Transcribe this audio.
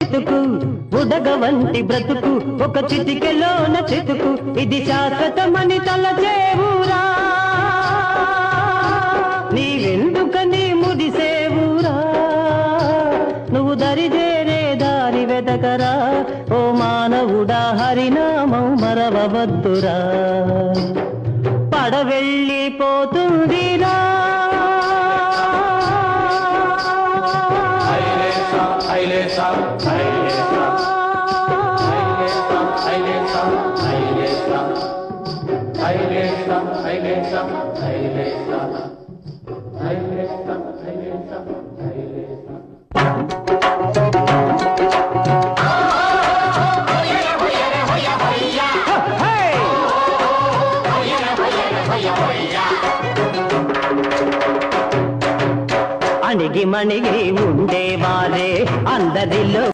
చితుకు ఉదగవంటి బ్రతుకు ఒక చిటికెలోన చితుకు ఇది శాశ్వతమని తలచేవురా. నీవెందుకని ముదిసేవురా నువ్వు దరిదేరే దారి వెదకరా? ఓ మానవుడా హరినామం మరవవద్దురా. పడవెళ్ళిపోతుందిరా Hey! అణిగి మణిగి ఉండేవారే అందరిలో